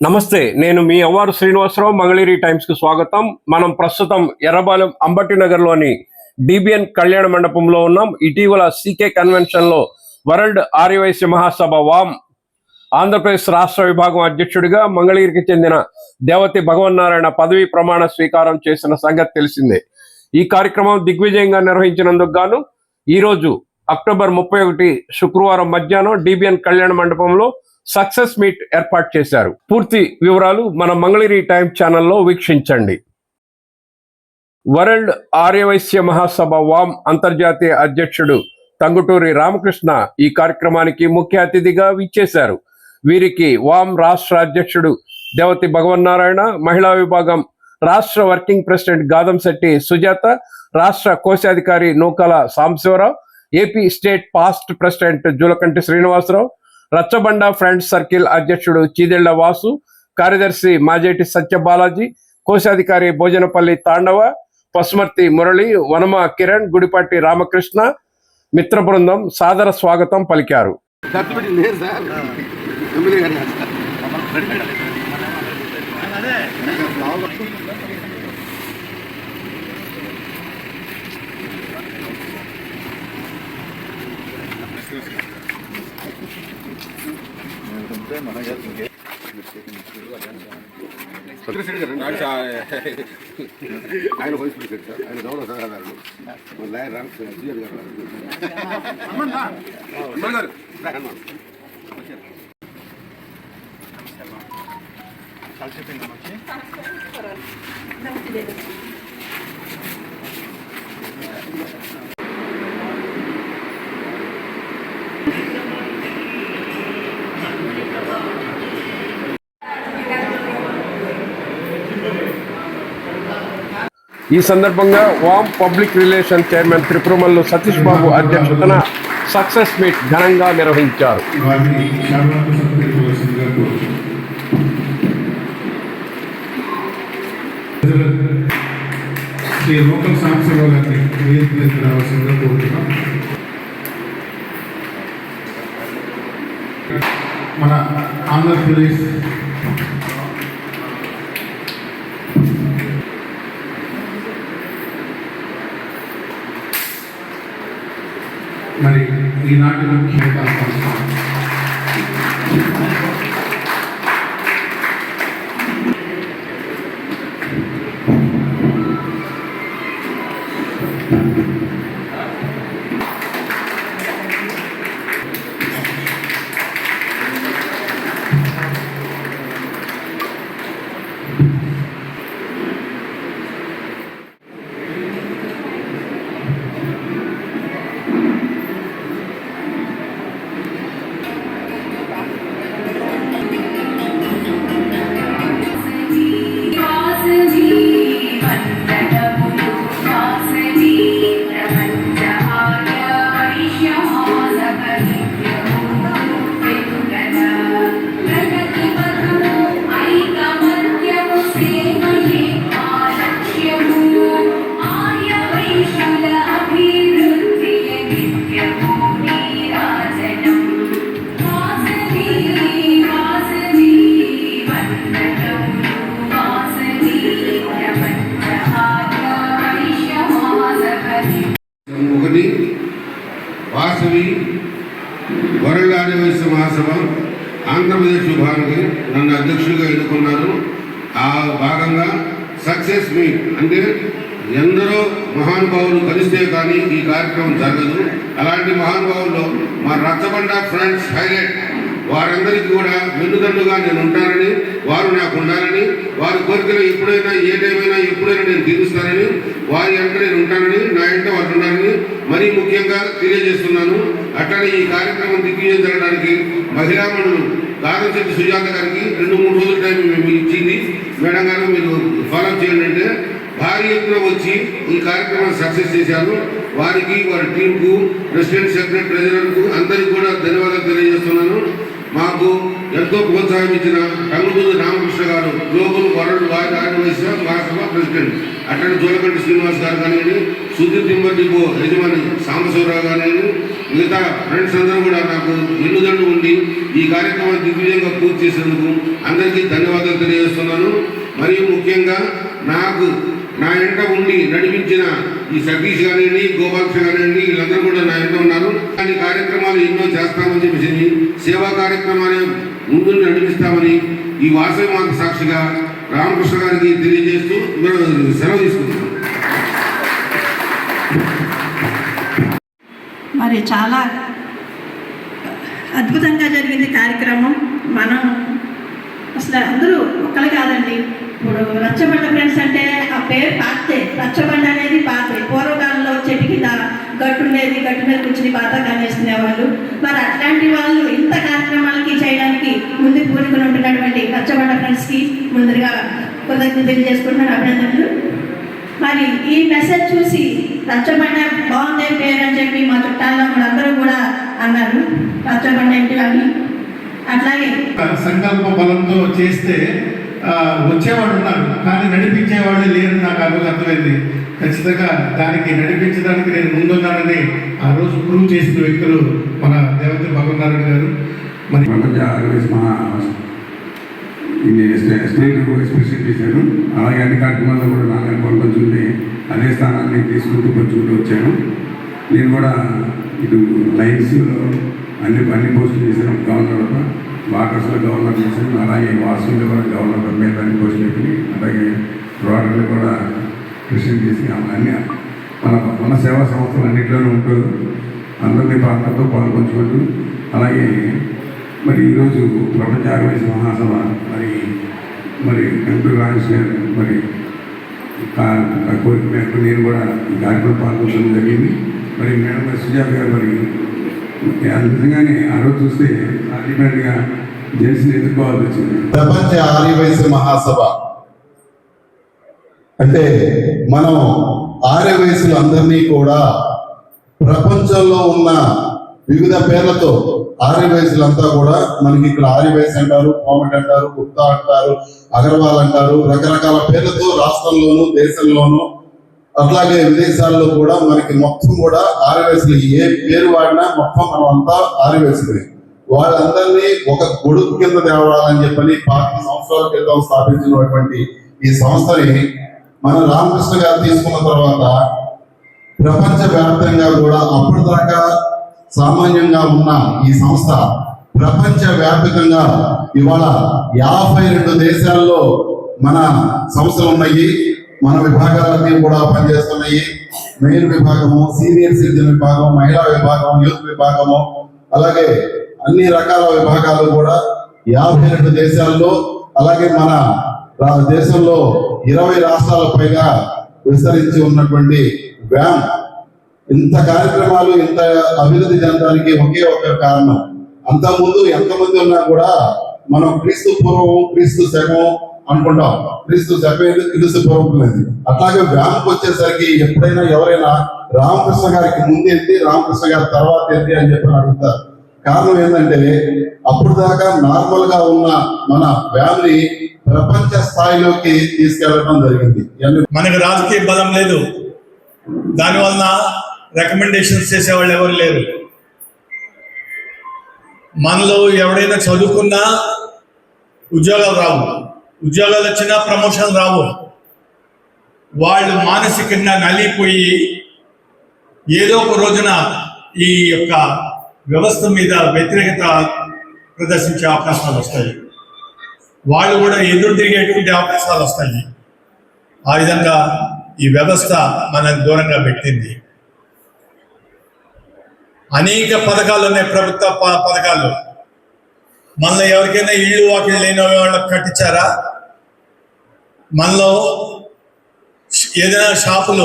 నమస్తే నేను మీ అవ్వారు శ్రీనివాసరావు మంగళగిరి టైమ్స్కి స్వాగతం. మనం ప్రస్తుతం ఎర్రబాలెం అంబటి నగర్లోని డిబిఎన్ కళ్యాణ మండపంలో ఉన్నాం. ఇటీవల సీకే కన్వెన్షన్లో వరల్డ్ ఆర్యవైశ్య మహాసభ వామ్ ఆంధ్రప్రదేశ్ రాష్ట్ర విభాగం అధ్యక్షుడిగా మంగళగిరికి చెందిన దేవతి భగవన్నారాయణ పదవి ప్రమాణ స్వీకారం చేసిన సంగతి తెలిసిందే. ఈ కార్యక్రమం దిగ్విజయంగా నిర్వహించినందుకు గాను ఈ రోజు అక్టోబర్ ముప్పై ఒకటి శుక్రవారం మధ్యాహ్నం డిబిఎన్ కళ్యాణ మండపంలో సక్సెస్ మీట్ ఏర్పాటు చేశారు. పూర్తి వివరాలు మన మంగళగిరి టైమ్ ఛానల్లో వీక్షించండి. వరల్డ్ ఆర్యవైశ్య మహాసభ వామ్ అంతర్జాతీయ అధ్యక్షుడు తంగుటూరి రామకృష్ణ ఈ కార్యక్రమానికి ముఖ్య అతిథిగా విచ్చేశారు. వీరికి వామ్ రాష్ట్ర అధ్యక్షుడు దేవతి భగవన్నారాయణ మహిళా విభాగం రాష్ట్ర వర్కింగ్ ప్రెసిడెంట్ గాదంశెట్టి సుజాత రాష్ట్ర కోశాధికారి Nukala Sambasiva Rao AP state past president Julakanti Srinivasa Rao Rachabanda friends circle అధ్యక్షుడు చీదెళ్ళ వాసు కార్యదర్శి మాజేటి సత్యబాలాజీ కోశాధికారి భోజనపల్లి తాండవ పసుమర్తి మురళి వనమ కిరణ్ గుడిపాటి రామకృష్ణ మిత్ర బృందం సాదర స్వాగతం పలికారు. ఆయన వయసు పెట్టారు సార్ ఆయన గౌరవ సలహాదారుడు మన లాయర్ రామకృష్ణ జిఆర్ గారు అమ్మన్ గారు రా, అమ్మన్. ఈ సందర్భంగా వామ్ public relation chairman Tripuramallu Satish Babu అధ్యక్షతన సక్సెస్ మీట్ ఘనంగా నిర్వహించారు. లోకల్ సాంబశివరావు గారిని వేదికలకు రావాల్సిందిగా కోరుతున్నాం. మన ఆంధ్రప్రదేశ్ మరి ఈనాటి ముఖ్య వరల్డ్ ఆదివాసీ మహాసభ ఆంధ్రప్రదేశ్ విభాగానికి నన్ను అధ్యక్షుడిగా ఎన్నుకున్నారు. ఆ భాగంగా సక్సెస్ మీట్ అంటే ఎందరో మహానుభావులు కలిస్తే కానీ ఈ కార్యక్రమం జరగదు. అలాంటి మహానుభావుల్లో మా రచ్చబండ ఫ్రెండ్స్ హైలైట్. వారందరికీ కూడా వెన్నుదన్నుగా నేను ఉంటానని వారు నాకు ఉండాలని వారి కోరికలు ఎప్పుడైనా ఏ టైమైనా ఎప్పుడైనా నేను తీరుస్తానని వారి అంట నేను ఉంటానని నా ఇంట వారు ఉండాలని మరీ ముఖ్యంగా తెలియజేస్తున్నాను. అట్లనే ఈ కార్యక్రమం దిగ్విజయం జరగడానికి మహిళామణులు గారంశెట్టి సుజాత గారికి రెండు మూడు రోజుల టైం మేము ఇచ్చింది. మేడం గారు మీరు ఫాలో చేయండి అంటే భారీ ఎత్తున వచ్చి ఈ కార్యక్రమాన్ని సక్సెస్ చేశారు. వారికి వారి టీంకు ప్రెసిడెంట్ సెక్రటరీ ట్రెజరర్కు అందరికీ కూడా ధన్యవాదాలు తెలియజేస్తున్నాను. మాకు ఎంతో ప్రోత్సాహం ఇచ్చిన రంగుదూరు రామకృష్ణ గారు global world wide organisation Mahasabha president. Attend Jolakanti Srinivas గారు కానివ్వండి సుధీర్ టింబర్ డిపో యజమాని సాంబశివరావు కానివ్వండి మిగతా ఫ్రెండ్స్ అందరూ కూడా నాకు ఎన్నుదండు ఉండి ఈ కార్యక్రమాన్ని దిగ్విజయంగా పూర్తి చేసేందుకు అందరికీ ధన్యవాదాలు తెలియజేస్తున్నాను. మరియు ముఖ్యంగా నాకు నా ఎంట ఉండి నడిపించిన ఈ సతీష్ కానివ్వండి గోపాక్ష గారిని వీళ్ళందరూ కూడా నా ఎంట ఉన్నారు. అన్ని కార్యక్రమాలు ఎన్నో చేస్తామని చెప్పేసి సేవా కార్యక్రమాలు ముందు నడిపిస్తామని ఈ వాసవి మాత సాక్షిగా రామకృష్ణ గారికి తెలియజేస్తూ సెలవు తీసుకుంటాం మరి చాలా అద్భుతంగా జరిగింది కార్యక్రమం. మనం అసలు అందరూ ఒక్కరు కాదండి. ఇప్పుడు రచ్చబండ ఫ్రెండ్స్ అంటే ఆ పేరు పాతే రచ్చబండ అనేది పాతే పూర్వకాలంలో చెట్టుకి దా- గట్టు ఉండేది గట్టు మీద కూర్చుని పాత కానేసుకునే వాళ్ళు మరి అట్లాంటి వాళ్ళు ఇంత కార్యక్రమాలకి చేయడానికి ముందు పూనుకుని ఉంటున్నటువంటి కచ్చబడ్డ ఫ్రెండ్స్కి ముందుగా కృతజ్ఞతలు తెలియజేసుకుంటున్నాను. అభినందనలు. మరి ఈ మెసేజ్ చూసి రచ్చబండ బాగుంది పేరు అని చెప్పి మా చుట్టాల్లో అందరూ కూడా అన్నారు. రచ్చబండ ఇంటి అని. అట్లాగే సంకల్ప బలంతో చేస్తే వచ్చేవాడు ఉన్నారు. కానీ నడిపించేవాడే లేరు నాకు అర్థమైంది. ఖచ్చితంగా దానికి నడిపించడానికి నేను ముందున్నానని ఆ రోజు ప్రూవ్ చేసిన వ్యక్తులు మన దేవతి భగవన్నారాయణ గారు. మరి ప్రపంచ ఆరోగ్య ఇది చేశాను అలాగే అన్ని కార్యక్రమాల్లో కూడా నాన్న పాల్గొంటుంటే అదే స్థానాన్ని తీసుకుంటూ పంచుకుంటూ వచ్చాను. నేను కూడా ఇటు లైన్స్లో అన్ని అన్ని పోస్టులు చేశాను. గవర్నర్ వాటర్స్లో గవర్నర్ చేశాను. అలాగే వాసుల్లో కూడా గవర్నర్ మీద అన్ని పోస్టులు పెట్టి అలాగే రోడ్లు కూడా కృషి చేసి అన్ని మన మన సేవా సంస్థలు అన్నింటిలోనూ ఉంటూ అందరినీ పాత్రతో పాల్గొంచుకుంటూ అలాగే మరి ఈరోజు ప్రపంచ ఆరోగ్య మహాసభ మరి మరి ఎంపీ రాజేష్ గారు మరి కోరిక మేరకు నేను కూడా ఈ కార్యక్రమం పాల్గొనడం జరిగింది. మరి మేడం సుజాత గారు మరి నిజంగానే ఆ రోజు చూస్తే అల్టిమేట్గా జెంట్స్ని ఎదుర్కోవాల్సి వచ్చింది. ప్రపంచ ఆర్యవైశ్య మహాసభ. అంటే మనం ఆర్యవయసులందరినీ కూడా ప్రపంచంలో ఉన్న వివిధ పేర్లతో ఆర్యవయసులంతా కూడా మనకి ఇక్కడ ఆర్యవయసు అంటారు కోమటి అంటారు గుప్తా అంటారు అగర్వాల్ అంటారు రకరకాల పేర్లతో రాష్ట్రంలోను దేశంలోను అట్లాగే విదేశాల్లో కూడా మనకి మొత్తం కూడా ఆర్యవయసులు ఏ పేరు వాడినా మొత్తం మనం అంతా ఆర్యవయసులే వాళ్ళందరినీ ఒక గొడుగు కింద తేవాలని చెప్పని పాతిక సంవత్సరాల క్రితం స్థాపించినటువంటి ఈ సంస్థని మన రామకృష్ణ గారు తీసుకున్న తర్వాత ప్రపంచ వ్యాప్తంగా కూడా అప్పుడు దాకా సామాన్యంగా ఉన్న ఈ సంస్థ ప్రపంచ వ్యాప్తంగా ఇవాళ యాభై రెండు దేశాల్లో మన సంస్థలు ఉన్నాయి. మన విభాగాలన్నీ కూడా పనిచేస్తున్నాయి. మెయిన్ విభాగము సీనియర్ సిటిజన్ విభాగం మహిళా విభాగం యూత్ విభాగము అలాగే అన్ని రకాల విభాగాలు కూడా యాభై రెండు దేశాల్లో అలాగే మన దేశంలో ఇరవై రాష్ట్రాల పైగా విస్తరించి ఉన్నటువంటి వ్యామ్ ఇంత కార్యక్రమాలు ఇంత అభివృద్ధి చెందడానికి ఒకే ఒక కారణం. అంతకుముందు ఎంతమంది ఉన్నా కూడా మనం క్రీస్తు పూర్వం క్రీస్తు శవం అనుకుంటాం. క్రీస్తు శకం క్రీస్తు పూర్వం అనేది. అట్లాగే వ్యామ్కి వచ్చేసరికి ఎప్పుడైనా ఎవరైనా రామకృష్ణ గారికి ముందేంటి? రామకృష్ణ గారి తర్వాత ఏంటి అని చెప్పి అడుగుతారు. కారణం ఏంటంటే అప్పుడు దాకా నార్మల్గా ఉన్న మన వ్యామ్ని ప్రపంచ స్థాయిలోకి తీసుకెళ్ళడం జరిగింది. మనకు రాజకీయ బలం లేదు. దానివలన రికమెండేషన్స్ చేసేవాళ్ళు ఎవరు లేరు. మనలో ఎవడైనా చదువుకున్నా ఉద్యోగాలు రావు. ఉద్యోగాలు వచ్చినా ప్రమోషన్ రావు. వాళ్ళు మానసికంగా నలిగిపోయి ఏదో ఒక రోజున ఈ యొక్క వ్యవస్థ మీద వ్యతిరేకత ప్రదర్శించే అవకాశాలు వస్తాయి. వాళ్ళు కూడా ఎదురు తిరిగేటువంటి అవకాశాలు వస్తాయి. ఆ విధంగా ఈ వ్యవస్థ మనల్ని దూరంగా పెట్టింది. అనేక పథకాలు ఉన్నాయి ప్రభుత్వ ప- పథకాలు. మనలో ఎవరికైనా ఇళ్ళు వాకిలు లేని వాళ్ళకి కట్టించారా? మనలో ఏదైనా షాపులు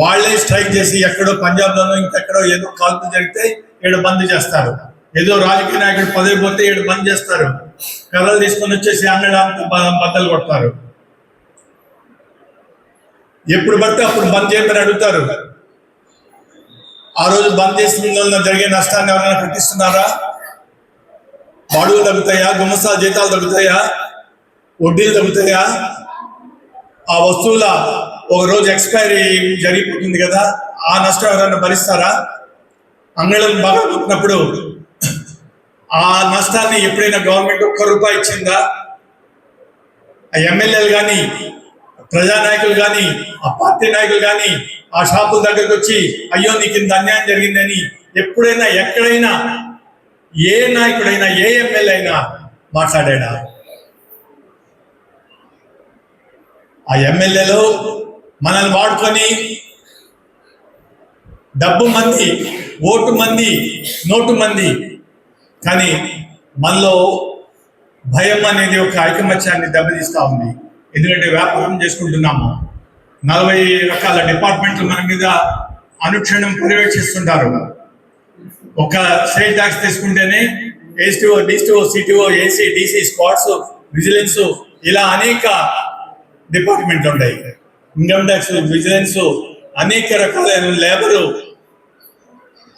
వాళ్ళే స్ట్రైక్ చేసి ఎక్కడో పంజాబ్లోనో ఇంకెక్కడో ఏదో కాల్పులు జరిగితే ఏడు బంద్ చేస్తారు. ఏదో రాజకీయ నాయకుడు పదవి పోతే ఏడు బంద్ చేస్తారు. కర్రలు తీసుకొని వచ్చేసి అన్నడానికి బద్దలు కొడతారు. ఎప్పుడు పడితే అప్పుడు బంద్ చేయమని అడుగుతారు. ఆ రోజు బంద్ చేసిన వల్ల జరిగే నష్టాన్ని ఎవరైనా కట్టిస్తున్నారా బాడుగులు తగ్గుతాయా? గుమసా జీతాలు తగ్గుతాయా? వడ్డీలు తగ్గుతాయా? ఆ వస్తువుల ఒక రోజు ఎక్స్పైరీ జరిగిపోతుంది కదా. ఆ నష్టం ఎవరైనా భరిస్తారా? అంగళం బాగా పుట్టినప్పుడు ఆ నష్టాన్ని ఎప్పుడైనా గవర్నమెంట్ ఒక్క రూపాయి ఇచ్చిందా? ఆ ఎమ్మెల్యేలు కానీ ప్రజానాయకులు కానీ ఆ పార్టీ నాయకులు కానీ ఆ షాపుల దగ్గరకు వచ్చి అయ్యో నీకు ఇంత అన్యాయం జరిగిందని ఎప్పుడైనా ఎక్కడైనా ఏ నాయకుడైనా ఏ ఎమ్మెల్యే అయినా మాట్లాడాడా? ఆ ఎమ్మెల్యేలు మనల్ని వాడుకొని డబ్బు మంది ఓటు మంది నోటు మంది. కానీ మనలో భయం అనేది ఒక ఐకమత్యాన్ని దెబ్బతీస్తూ ఉంది. ఎందుకంటే వ్యాపారం చేసుకుంటున్నాము. నలభై రకాల డిపార్ట్మెంట్లు మన మీద అనుక్షణం పర్యవేక్షిస్తుంటారు. ఒక స్టేట్ ట్యాక్స్ తీసుకుంటేనే STO DSTO CTO AC DC squads vigilance ఇలా అనేక డిపార్ట్మెంట్లు ఉంటాయి. ఇన్కమ్ ట్యాక్స్ విజిలెన్స్ అనేక రకాలైన లేబరు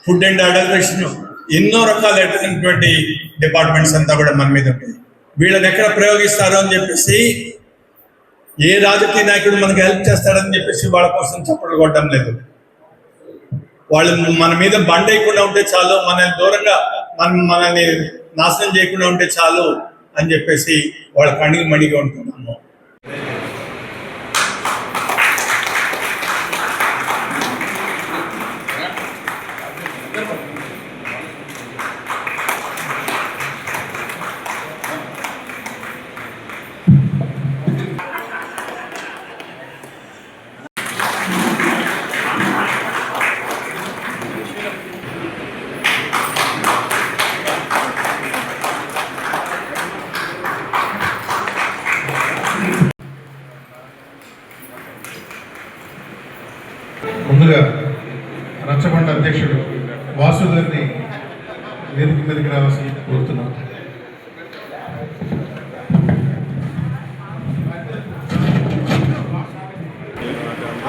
ఫుడ్ అండ్ అడల్ట్రేషన్ ఎన్నో రకాలైనటువంటి డిపార్ట్మెంట్స్ అంతా కూడా మన మీద ఉంటాయి. వీళ్ళని ఎక్కడ ప్రయోగిస్తారు అని చెప్పేసి ఏ రాజకీయ నాయకుడు మనకి హెల్ప్ చేస్తాడని చెప్పేసి వాళ్ళ కోసం చప్పట్లు కొట్టడం లేదు. వాళ్ళు మన మీద బండేయకుండా ఉంటే చాలు మనల్ని దూరంగా మనం మనల్ని నాశనం చేయకుండా ఉంటే చాలు అని చెప్పేసి వాళ్ళ కణిగి మణిగా ఉంటుంది ముందుగా రచ్చబండ అధ్యక్షుడు వాసు గారిని వేదిక మీదకి రావాల్సి కోరుతున్నాం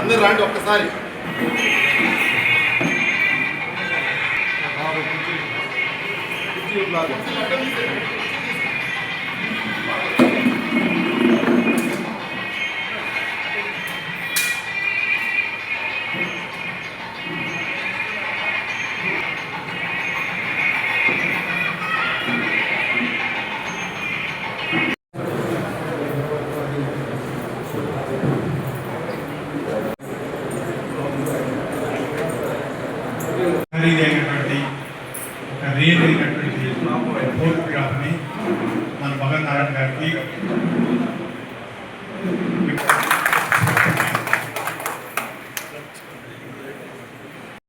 అందరు రాండి ఒక్కసారి ఇది